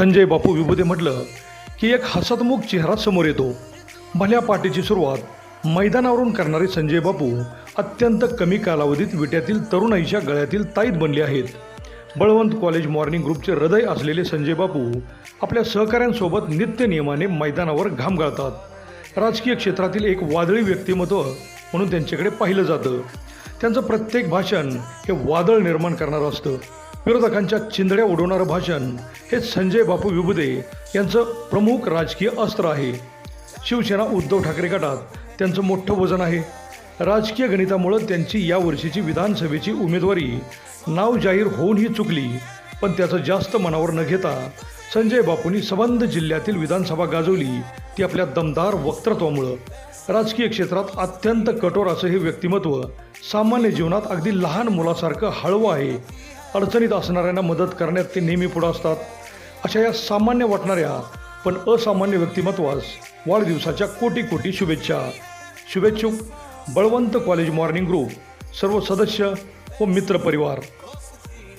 संजय बापू विभूते म्हटलं की एक हसतमुख चेहरा समोर येतो. भल्या पाठीची सुरुवात मैदानावरून करणारे संजय बापू अत्यंत कमी कालावधीत विट्यातील तरुणाईच्या गळ्यातील ताईत बनले आहेत. बळवंत कॉलेज मॉर्निंग ग्रुपचे हृदय असलेले संजय बापू आपल्या सहकाऱ्यांसोबत नित्य नियमाने मैदानावर घाम गाळतात. राजकीय क्षेत्रातील एक वादळी व्यक्तिमत्व म्हणून त्यांच्याकडे पाहिलं जातं. त्यांचं प्रत्येक भाषण हे वादळ निर्माण करणारं असतं. विरोधकांच्या चिंधड्या उडवणारं भाषण हे संजय बापू विभुदे यांचं प्रमुख राजकीय अस्त्र आहे. शिवसेना उद्धव ठाकरे गटात त्यांचं मोठं वजन आहे. राजकीय गणितामुळं त्यांची या वर्षीची विधानसभेची उमेदवारी नाव जाहीर होऊनही चुकली पण त्याचं जास्त मनावर न घेता संजय बापूंनी सबंध जिल्ह्यातील विधानसभा गाजवली ती आपल्या दमदार वक्तृत्वामुळं. राजकीय क्षेत्रात अत्यंत कठोर असं हे व्यक्तिमत्व सामान्य जीवनात अगदी लहान मुलासारखं हळवं आहे. अडचणीत असणाऱ्यांना मदत करण्यात ते नेहमी पुढं असतात. अशा या सामान्य वाटणाऱ्या पण असामान्य व्यक्तिमत्वास वाढदिवसाच्या कोटी कोटी शुभेच्छा. शुभेच्छुक बळवंत कॉलेज मॉर्निंग ग्रुप सर्व सदस्य व मित्रपरिवार